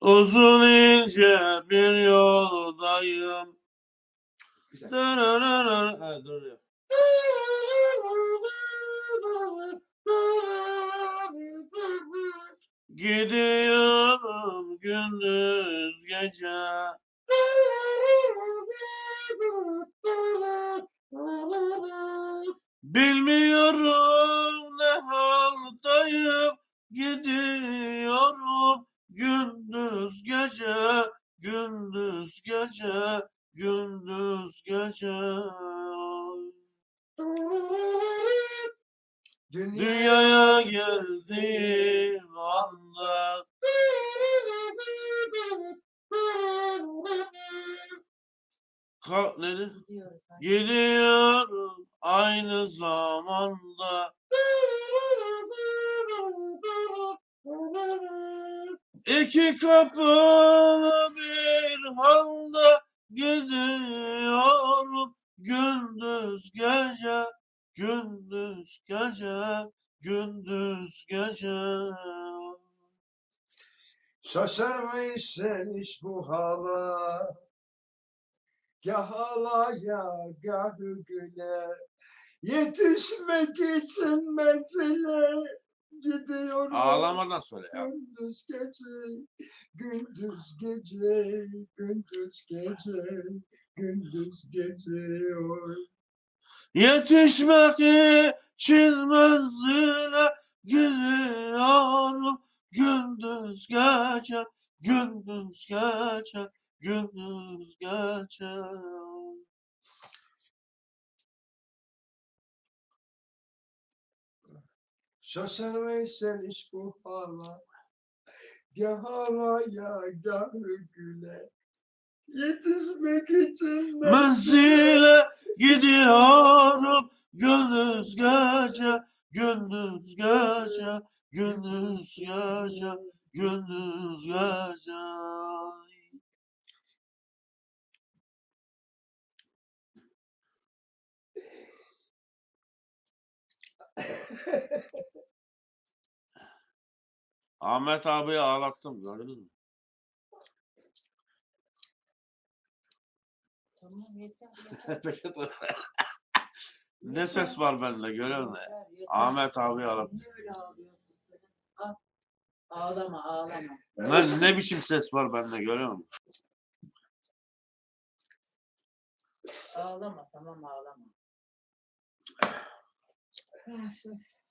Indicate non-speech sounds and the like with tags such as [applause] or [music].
Uzun ince bir yoldayım. Ha, dur ya. Gidiyorum gündüz gece. Bilmiyorum ne haldayım. Gidiyorum gündüz gece. Gündüz gece. Gündüz gece. Dünyaya geldiğim anda Ka ne dedi? Gidiyoruz. ha. Gidiyorum aynı zamanda iki kapılı bir halda gidiyorum gündüz gece gündüz gece gündüz gece Şaşırmayız sen hiç bu hala. Gah halaya gah güle. Yetişmek için menzile gidiyorum. ağlamadan söyle ya Gündüz gece, gündüz gece, gündüz gece, gündüz gece. Oy. Yetişmek için menzile gidiyorum gündüz gece, gündüz gece, gündüz gece. Şaşırmayız sen hiç bu hala. Gah halaya gah güle. Yetişmek için Menzile gidiyorum gündüz gece, gündüz gece, gündüz gece, gündüz gece. [laughs] Ahmet abiyi ağlattım gördünüz mü? Tamam yeter. yeter. ne ses var bende görüyor musun? Ahmet abi ağlattım. Niye öyle ağlıyorsun sen? Al. Ağlama ağlama. Ne, ne biçim ses var bende görüyor musun? Ağlama tamam ağlama. Öf.